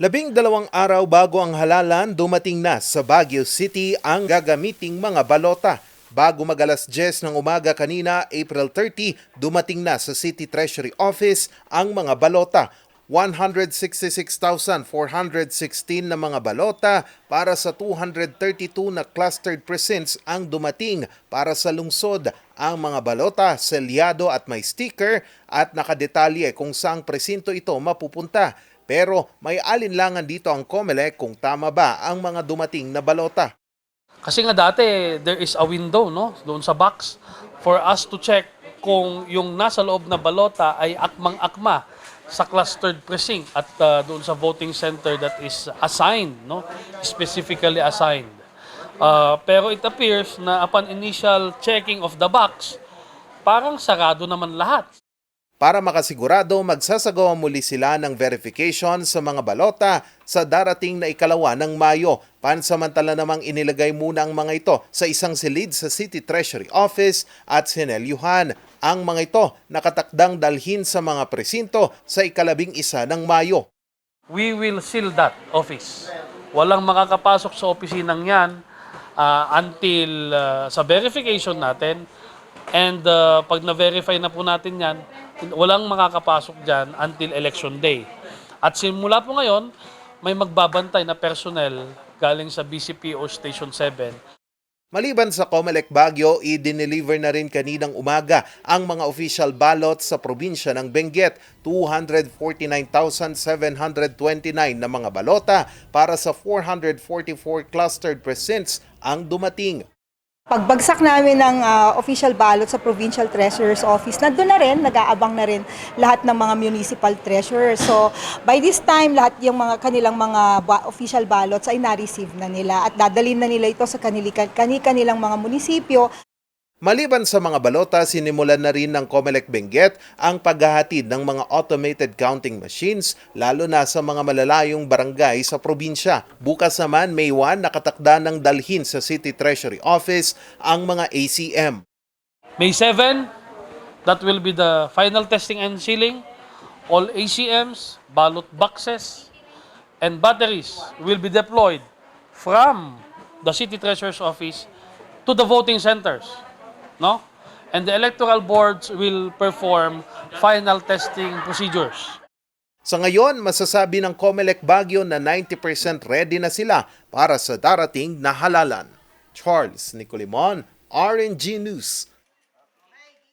Labing dalawang araw bago ang halalan, dumating na sa Baguio City ang gagamiting mga balota. Bago magalas 10 ng umaga kanina, April 30, dumating na sa City Treasury Office ang mga balota. 166,416 na mga balota para sa 232 na clustered precincts ang dumating para sa lungsod. Ang mga balota selyado at may sticker at nakadetalye kung saang presinto ito mapupunta. Pero may alinlangan dito ang COMELEC kung tama ba ang mga dumating na balota. Kasi nga dati, there is a window, no? Doon sa box for us to check kung yung nasa loob na balota ay akmang-akma sa clustered precinct at uh, doon sa voting center that is assigned, no? Specifically assigned. Uh, pero it appears na upon initial checking of the box, parang sarado naman lahat. Para makasigurado, magsasagawa muli sila ng verification sa mga balota sa darating na ikalawa ng Mayo. Pansamantala namang inilagay muna ang mga ito sa isang silid sa City Treasury Office at sinelyuhan. Ang mga ito nakatakdang dalhin sa mga presinto sa ikalabing isa ng Mayo. we will seal that office. Walang makakapasok sa opisinang yan ah, until ah, sa verification natin. And ah, pag na-verify na po natin yan, walang makakapasok dyan until election day. At simula po ngayon, may magbabantay na personnel galing sa BCPO Station 7 Maliban sa Comelec Baguio, i-deliver na rin kaninang umaga ang mga official ballots sa probinsya ng Benguet. 249,729 na mga balota para sa 444 clustered precincts ang dumating. Pagbagsak namin ng ah, official ballot sa Provincial Treasurer's Office, nandun na rin, nag-aabang na rin lahat ng mga municipal treasurers. So, by this time, lahat yung mga kanilang mga ba- official ballots ay na-receive na nila at dadalhin na nila ito sa kanili, kanilang mga munisipyo. Maliban sa mga balota, sinimulan na rin ng Comelec Benguet ang paghahatid ng mga automated counting machines, lalo na sa mga malalayong barangay sa probinsya. Bukas naman, May 1, nakatakda ng dalhin sa City Treasury Office ang mga ACM. May 7, that will be the final testing and sealing. All ACMs, ballot boxes, and batteries will be deployed from the City Treasurer's Office to the voting centers. No? And the electoral boards will perform final testing procedures. Sa ngayon, masasabi ng Comelec Baguio na 90% ready na sila para sa darating na halalan. Charles Nicolimon, RNG News,